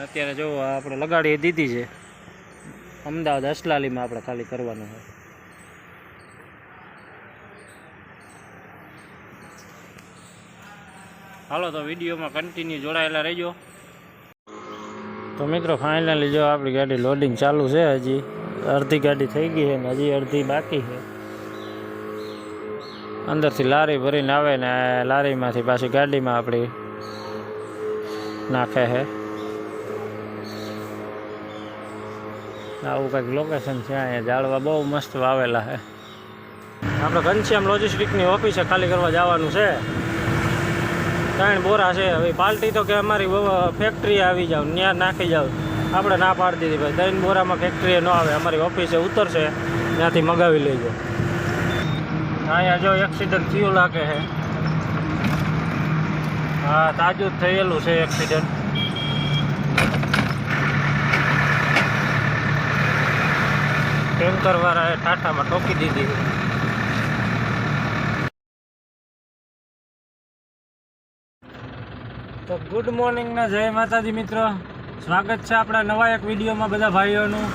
અત્યારે જો આપણે લગાડી દીધી છે. અમદાવાદ અસલાલીમાં આપણે ખાલી કરવાનું છે હાલો, તો વિડીયોમાં કન્ટિન્યુ જોડાયેલા રહેજો. તો મિત્રો ફાઇનલી જો આપણી ગાડી લોડિંગ ચાલુ છે હજી. અડધી ગાડી થઈ ગઈ છે ને હજી અડધી બાકી છે. અંદરથી લારી ભરીને આવે ને લારીમાંથી પાછી ગાડીમાં આપણી નાખે છે. આવું કંઈક લોકેશન છે, અહીંયા ઝાડવા બહુ મસ્ત વાવેલા છે. આપણે ઘનશ્યામ લોજિસ્ટિકની ઓફિસે ખાલી કરવા જવાનું છે. ત્રણ બોરા છે, હવે પાલટી તો કે અમારી ફેક્ટરી આવી જાવ ત્યાં નાખી જાવ. આપણે ના પાડી દીધી ભાઈ, ત્રણ બોરામાં ફેક્ટરી ન આવે, અમારી ઓફિસે ઉતરશે, ત્યાંથી મગાવી લેજો. અહીંયા જો એક્સિડન્ટ થયું લાગે છે. હા, તાજું થયેલું છે એક્સિડન્ટ ટેન્કર વાળાએ ટાટામાં ટોકી દીધી. તો ગુડ મોર્નિંગ ને જય માતાજી મિત્રો. સ્વાગત છે આપણા નવા એક વિડીયોમાં બધા ભાઈઓનું.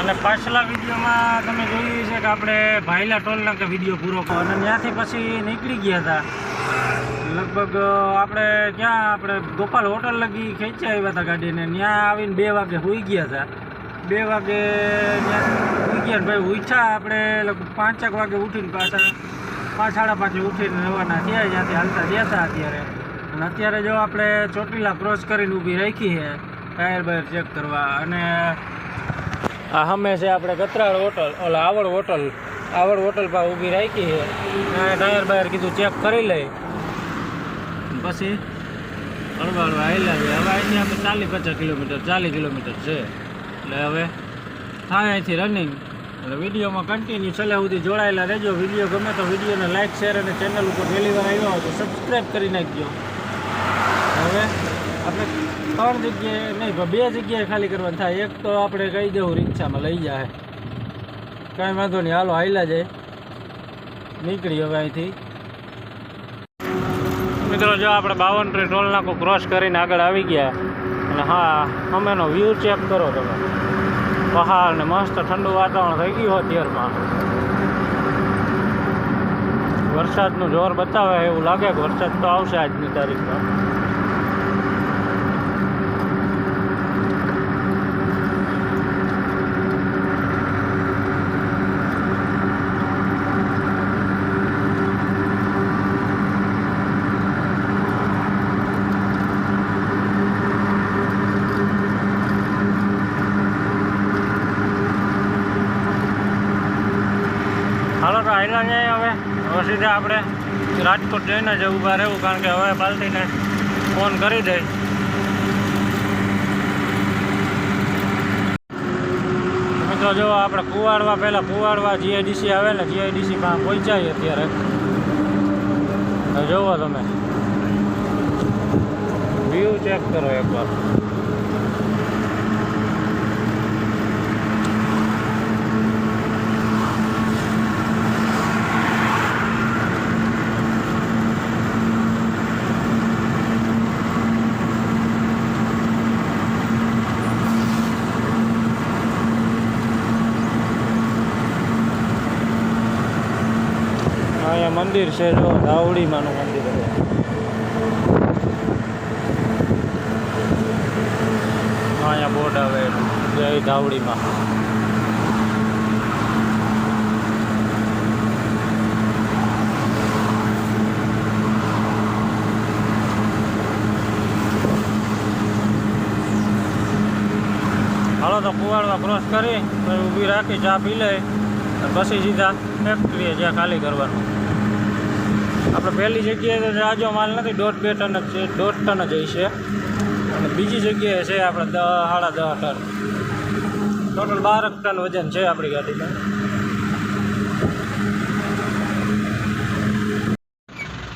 અને પાછલા વિડીયોમાં તમે જોયું છે કે આપણે ભાઈલા ટોલના કે વીડિયો પૂરો કરો અને ત્યાંથી પછી નીકળી ગયા હતા. લગભગ આપણે ક્યાં, આપણે ગોપાલ હોટલ લગી ખેંચી આવ્યા હતા ગાડીને. ત્યાં આવીને બે વાગે સુઈ ગયા હતા. બે વાગે ગયા ભાઈ ઉઠ્યા, આપણે લગભગ પાંચેક વાગે ઉઠીને પાછા પાંચ, સાડા પાંચે ઉઠીને રવાના થયા ત્યાંથી હાલતા ગયા હતા અત્યારે. અને અત્યારે જો આપણે ચોટીલા ક્રોસ કરીને ઊભી રાખી છે ટાયર બાયર ચેક કરવા. અને આ હમે છે આપણે ગતરાળ હોટલ, ઓલા આવડ હોટલ આવડ હોટલ પર ઊભી રાખી છે. ટાયર બાયર કીધું ચેક કરી લઈ. પછી હળવા હળવા આવેલા છે. હવે અહીંથી આપણે ચાલીસ પચાસ કિલોમીટર, ચાલીસ કિલોમીટર છે. એટલે હવે થાય અહીંથી રનિંગ એટલે વિડીયોમાં કન્ટિન્યુ છેલ્લે સુધી જોડાયેલા રહેજો. વીડિયો ગમે તો વિડીયોને લાઇક શેર અને ચેનલ ઉપર પહેલી આવ્યા હોય તો સબસ્ક્રાઈબ કરી નાખજો. હવે આપણે ત્રણ જગ્યાએ નહીં બે જગ્યાએ ખાલી કરવાનું થાય. એક તો આપણે કહી દેવું રિક્ષામાં લઈ જાય. કાંઈ વાંધો નહીં, હાલો હાઈલા જાય. નીકળી હવે અહીંથી. મિત્રો, જો આપણે બાવન ટ્રી ટોલ નાકો ક્રોસ કરીને આગળ આવી ગયા. અને હા અમેનો વ્યૂ ચેક કરો તમે. પહાડ ને મસ્ત ઠંડુ વાતાવરણ થઈ ગયું અત્યારમાં. વરસાદનું જોર બતાવે એવું લાગે કે વરસાદ તો આવશે આજની તારીખમાં. હાલો તો હવે. હવે સીધા આપણે રાજકોટ જઈને જ ઊભા રહેવું, કારણ કે હવે પાલટીને ફોન કરી દઈ તો જો આપણે કુવાડવા પહેલાં કુવાડવા જીઆઈડીસી આવે ને જીઆઈડીસી માં પહોંચાય અત્યારે. જુઓ તમે. વ્યૂ ચેક કરો એકવાર અહીંયા મંદિર છે જો ધાવડીમાંનું મંદિર છે. અહીંયા બોર્ડ આવે. જય ધાવડીમાં હાલો, તો કુવાડવા ક્રોસ કરી ઊભી રાખી, ચા પી લે, અને પછી સીધા ફેક્ટરીએ જ્યાં ખાલી કરવાનું. આપણે પહેલી જગ્યાએ જાજો માલ નથી, દોઢ બે ટન જ છે, દોઢ ટન જ છે. અને બીજી જગ્યાએ છે આપણે દસ સાડા દહ ટન. ટોટલ બારક ટન વજન છે આપણી ગાડીમાં.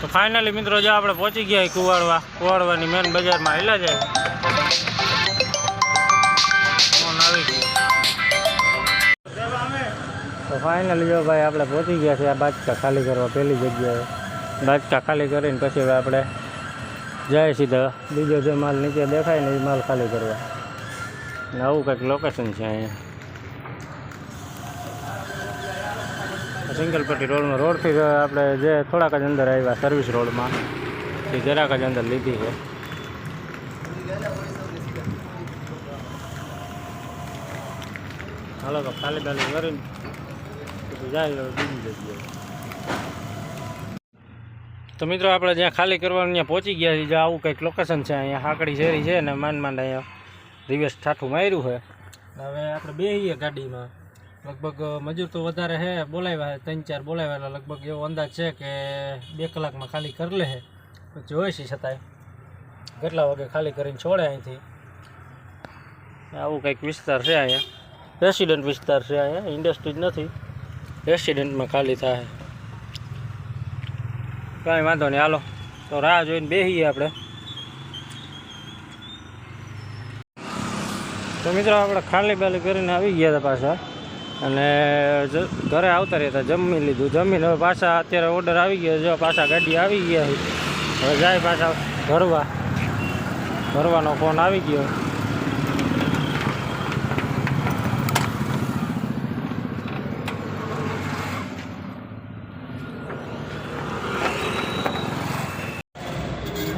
તો ફાઇનલી મિત્રો, જો આપણે પહોંચી ગયા કુવાડવા, કુવાડવાની મેન બજારમાં આવેલા જાય. ફોન આવી ગયો. તો ફાઇનલી જો ભાઈ આપણે પહોંચી ગયા છે આ બાજકા ખાલી કરવા, પહેલી જગ્યાએ. બાચકા ખાલી કરીને પછી હવે આપણે જાય સીધા. બીજો જે માલ નીચે દેખાય ને એ માલ ખાલી કરવા. ને આવું કંઈક લોકેશન છે અહીંયા. સિંગલ પટ્ટી રોડમાં, રોડથી આપણે જે થોડાક જ અંદર આવ્યા સર્વિસ રોડમાં એ જરાક જ અંદર લીધી છે. હાલો તો ખાલી બાલી કરીને પછી જાય હવે બીજી જગ્યાએ. તો મિત્રો આપણે જ્યાં ખાલી કરવાનું, ત્યાં પહોંચી ગયા છીએ. જ્યાં આવું કંઈક લોકેશન છે, અહીંયા હાકડી શેરી છે અને માંડ માંડ અહીંયા રિવેસ ઠાઠું માર્યું છે. હવે આપણે બેહીએ ગાડીમાં. લગભગ મજૂર તો વધારે છે, બોલાવ્યા છે, ત્રણ ચાર બોલાવ્યા લગભગ એવો અંદાજ છે કે બે કલાકમાં ખાલી કરી લે છે. હોય છે છતાંય. કેટલા વાગે ખાલી કરીને છોડે અહીંથી. આવું કંઈક વિસ્તાર છે અહીંયા. રેસિડન્ટ વિસ્તાર છે અહીંયા. ઇન્ડસ્ટ્રી નથી. રેસિડન્ટમાં ખાલી થાય. કાંઈ વાંધો નહીં, હાલો. તો રાહ જોઈને બેસીએ આપણે. તો મિત્રો, આપણે ખાલી બાલી કરીને આવી ગયા હતા પાછા. અને ઘરે આવતા રહ્યા હતા જમી લીધું. જમીને હવે પાછા અત્યારે ઓર્ડર આવી ગયો જો પાછા ગાડી આવી ગયા હવે જાય પાછા ભરવા ભરવાનો ફોન આવી ગયો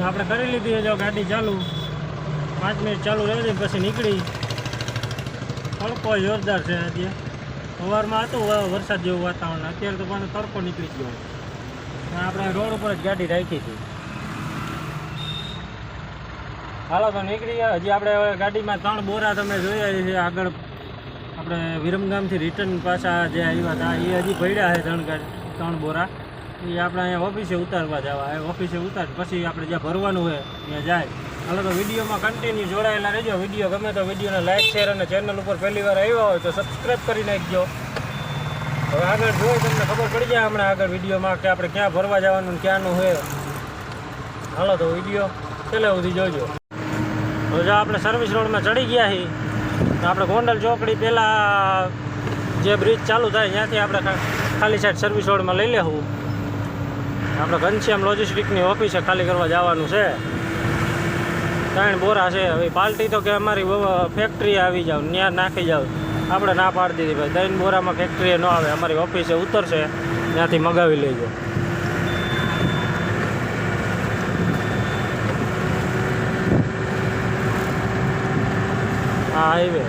આપણે કરી લીધી જો ગાડી ચાલુ. પાંચ મિનિટ ચાલુ રહે છે પછી નીકળી. તડકો જોરદાર છે આજે. સવારમાં હતું વરસાદ જેવું વાતાવરણ. અત્યારે તો પણ તડકો નીકળી ગયો. આપણે રોડ ઉપર જ ગાડી રાખી હતી. હાલો, તો નીકળી ગયા. હજી આપણે ગાડીમાં ત્રણ બોરા તમે જોયા છે આગળ આપણે વિરમગામથી રિટર્ન પાછા જે આવ્યા હતા, એ હજી પડ્યા છે, ત્રણ ત્રણ બોરા. એ આપણે અહીંયા ઓફિસે ઉતારવા જવા એ ઓફિસે ઉતાર પછી આપણે જ્યાં ભરવાનું હોય ત્યાં જાય. હાલો તો વિડીયોમાં કન્ટિન્યુ જોડાયેલા રહેજો. વીડિયો ગમે તો વિડીયોને લાઇક શેર અને ચેનલ ઉપર પહેલી વાર આવ્યા હોય તો સબસ્ક્રાઈબ કરી નાખજો. હવે આગળ જોઈ તમને ખબર પડી જાય હમણાં આગળ વિડીયોમાં કે આપણે ક્યાં ભરવા જવાનું ક્યાંનું હોય. હાલો તો વીડિયો છેલ્લે સુધી જોજો. તો જો આપણે સર્વિસ રોડમાં ચડી ગયા છીએ. તો આપણે ગોંડલ ચોકડી પહેલાં જે બ્રિજ ચાલુ થાય ત્યાંથી આપણે ખાલી સાઈડ સર્વિસ રોડમાં લઈ લેવું. આપણે ઘનશ્યામ લોજિસ્ટિકની ઓફિસે ખાલી કરવા જવાનું છે. ત્રણ બોરા છે. હવે પાલટી તો કે અમારી ફેક્ટરી આવી જાવ ત્યાં નાખી જાવ. આપણે ના પાડી દીધી ભાઈ. ત્રણ બોરામાં ફેક્ટરીએ ન આવે. અમારી ઓફિસે ઉતરશે ત્યાંથી મગાવી લેજો. હા હાઈવે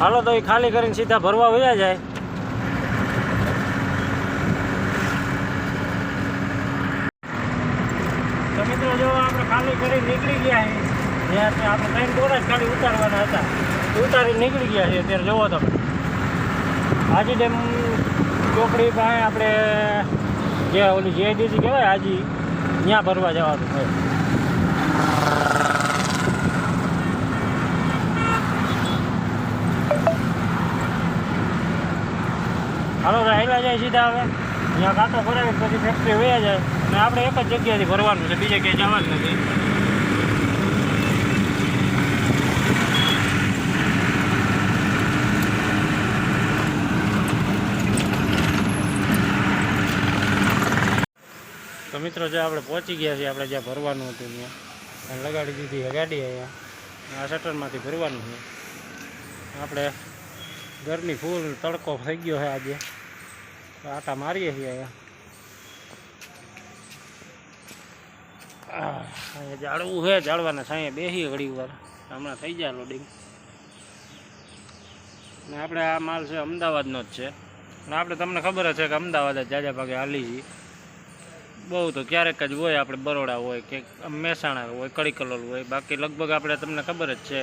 હાલો તો એ ખાલી કરીને સીધા ભરવા વયા જાય. તો મિત્રો જો આપણે ખાલી કરી નીકળી ગયા છીએ જ્યાંથી આપણે ત્રણ જ ખાલી ઉતારવાના હતા. ઉતારી નીકળી ગયા છીએ અત્યારે જોવો તમે. હાજી ડેમ ચોકડી પાસે આપણે જે ઓલી જે દીધી કહેવાય, હાજી, ત્યાં ભરવા જવાનું છે હાલો તો જાય સીધા હવે. અહીંયા કાંટો ભરાવી પછી ફેક્ટરી વયા જાય. અને આપણે એક જ જગ્યાએથી ભરવાનું છે, બીજે ક્યાંય જવાનું નથી. તો મિત્રો, જે આપણે પહોંચી ગયા છીએ, આપણે જ્યાં ભરવાનું હતું ત્યાં. લગાડી દીધી ગાડી અહીંયા. આ શટરમાંથી ભરવાનું છે. આપણે ઘરની ફૂલ તડકો થઈ ગયો છે આજે. આટા મારીએ છીએ આહ, અહીંયા જાળવું છે ઝાડવાના સાંયે બેસીએ ઘડી વાર. હમણાં થઈ જાય લોડિંગ ને આપણે આ માલ છે અમદાવાદનો જ છે. અને આપણે તમને ખબર છે કે અમદાવાદ જ જાજા ભાગે હાલી છીએ બહુ તો ક્યારેક જ હોય આપણે બરોડા હોય કે મહેસાણા હોય કડીકલોલ હોય. બાકી લગભગ આપણે તમને ખબર જ છે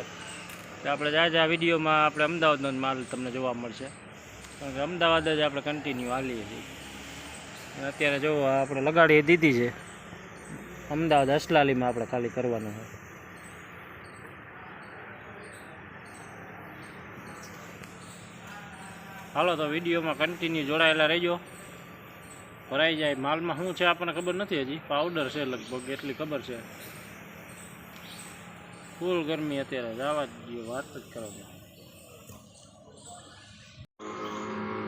કે આપણે જાજા વિડીયોમાં આપણે અમદાવાદનો જ માલ તમને જોવા મળશે. કે અમદાવાદ જ આપણે કન્ટિન્યુ હાલીએ છીએ. અત્યારે જો આપણે લગાડી દીધી છે. અમદાવાદ અસલાલીમાં આપણે ખાલી કરવાનું છે. હાલો, તો વિડીયોમાં કન્ટિન્યુ જોડાયેલા રહેજો. ભરાઈ જાય માલમાં શું છે આપણને ખબર નથી હજી. પાવડર છે લગભગ, એટલી ખબર છે. ફૂલ ગરમી અત્યારે જવા જ વાત જ કરો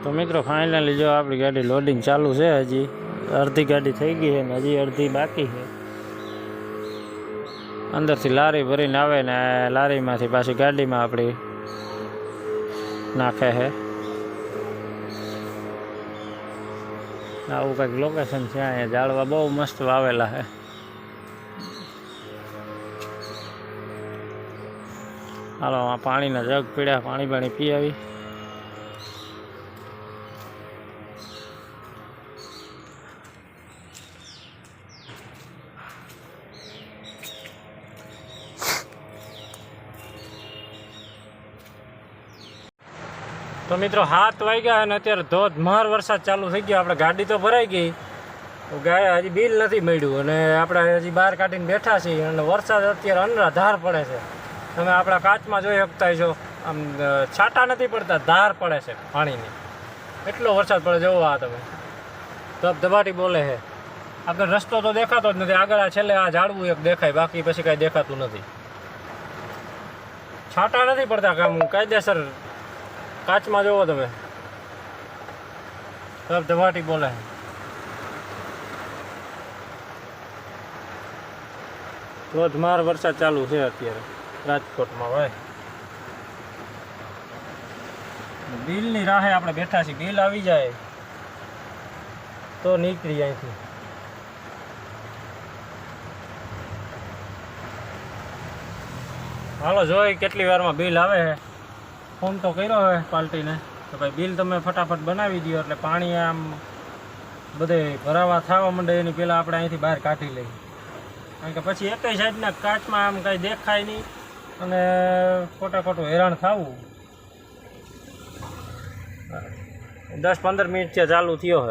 તો મિત્રો ફાઇનલી જો આપણી ગાડી લોડિંગ ચાલુ છે હજી, અડધી ગાડી થઈ ગઈ છે ને હજી અડધી બાકી છે. અંદરથી લારી ભરીને આવે ને લારીમાંથી પાછી ગાડીમાં આપણી નાખે છે. આવું કંઈક લોકેશન છે, અહીંયા ઝાડવા બહુ મસ્ત વાવેલા છે. હાલો, આ પાણીના જગ પીડ્યા, પાણી પાણી પી આવી તો મિત્રો હાથ વાગ્યા અને અત્યારે ધોધમાર વરસાદ ચાલુ થઈ ગયો. આપણે ગાડી તો ભરાઈ ગઈ. ગાય હજી બિલ નથી મળ્યું અને આપણે હજી બહાર કાઢીને બેઠા છીએ અને વરસાદ અત્યારે અનરા ધાર પડે છે. તમે આપણા કાચમાં જોઈ શકતા છો આમ છાંટા નથી પડતા, ધાર પડે છે પાણીની. એટલો વરસાદ પડે, જવો આ તમે. ધબ ધબાટી બોલે છે. આગળ રસ્તો તો દેખાતો જ નથી. આગળ આ છેલ્લે આ ઝાડવું એક દેખાય, બાકી પછી કાંઈ દેખાતું નથી. છાંટા નથી પડતા કામ, કાયદેસર કાચમાં જોવો તમે. ધબ ધવાટી બોલે. ધોધમાર વરસાદ ચાલુ છે અત્યારે, રાજકોટમાં, ભાઈ. બિલની રાહે આપણે બેઠા છીએ, બિલ આવી જાય. તો નીકળી અહીંથી. હાલો, જોઈ કેટલી વારમાં બિલ આવે છે. ફોન તો કર્યો હોય પાર્ટીને તો ભાઈ બિલ તમે ફટાફટ બનાવી દો એટલે પાણી આમ બધે ભરાવા થવા માંડે. એની પહેલાં આપણે અહીંથી બહાર કાઢી લઈએ. કારણ કે પછી એકે સાઈડના કાચમાં આમ કાંઈ દેખાય નહીં અને ખોટા ખોટું હેરાન થવું. દસ પંદર મિનિટ ત્યાં ચાલુ થયો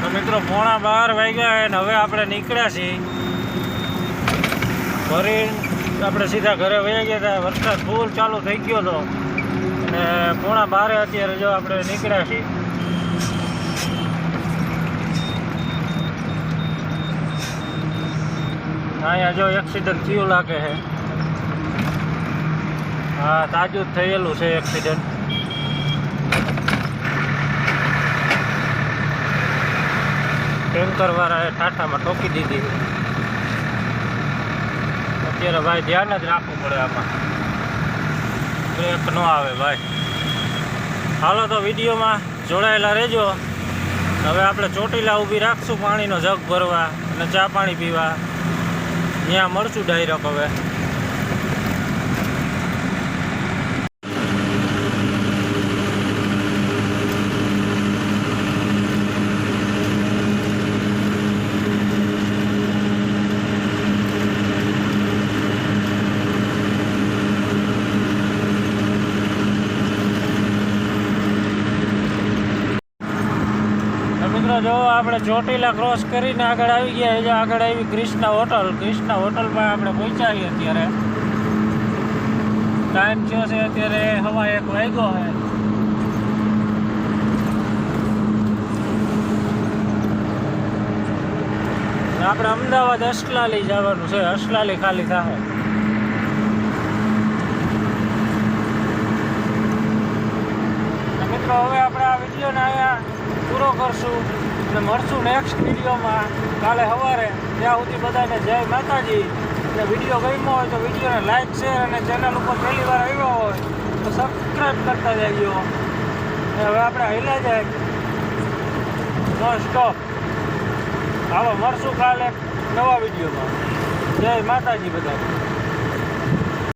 છે મિત્રો પોણા બાર વાગ્યા છે ને હવે આપણે નીકળ્યા છીએ. ભરી આપણે સીધા ઘરે વહી ગયા હતા વરસાદ ફૂલ ચાલુ થઈ ગયો હતો અને પોણા બારે અત્યારે જો આપણે નીકળ્યા છીએ. અહીંયા જો એક્સિડન્ટ થયું લાગે છે. હા, તાજું થયેલું છે એક્સિડન્ટ ટેન્કર વાળાએ ટાટામાં ટોકી દીધી. અત્યારે ભાઈ ધ્યાન જ રાખવું પડે આમાં. બ્રેક ન આવે ભાઈ. હાલો તો વિડીયોમાં જોડાયેલા રહેજો. હવે આપણે ચોટીલા ઊભી રાખશું, પાણીનો જગ ભરવા અને ચા પાણી પીવા. ત્યાં મળશું ડાયરેક્ટ હવે. મિત્રો જો આપણે ચોટીલા ક્રોસ કરીને આગળ આવી ગયા જો આગળ આવી ક્રિષ્ના હોટલ. ક્રિષ્ના હોટલમાં આપણે પહોંચ્યા અત્યારે. ટાઈમ થયો છે અત્યારે હવા એક વાગ્યો છે. આપણે અમદાવાદ અસલાલી જવાનું છે. અસલાલી ખાલી થાય. મિત્રો, હવે આપણે આ વિડીયોને અહીંયા પૂરો કરશું. અને મળશું નેક્સ્ટ વિડીયોમાં. કાલે સવારે. ત્યાં સુધી બધાને જય માતાજી. અને વીડિયો ગમ્યો હોય તો વિડીયોને લાઈક શેર અને ચેનલ ઉપર પહેલી વાર આવ્યો હોય તો સબસ્ક્રાઈબ કરતા જજો. અને હવે આપણે હિલા જાય. નોન સ્ટોપ હાલો, મળશું કાલે નવા વિડીયોમાં. જય માતાજી બધાને.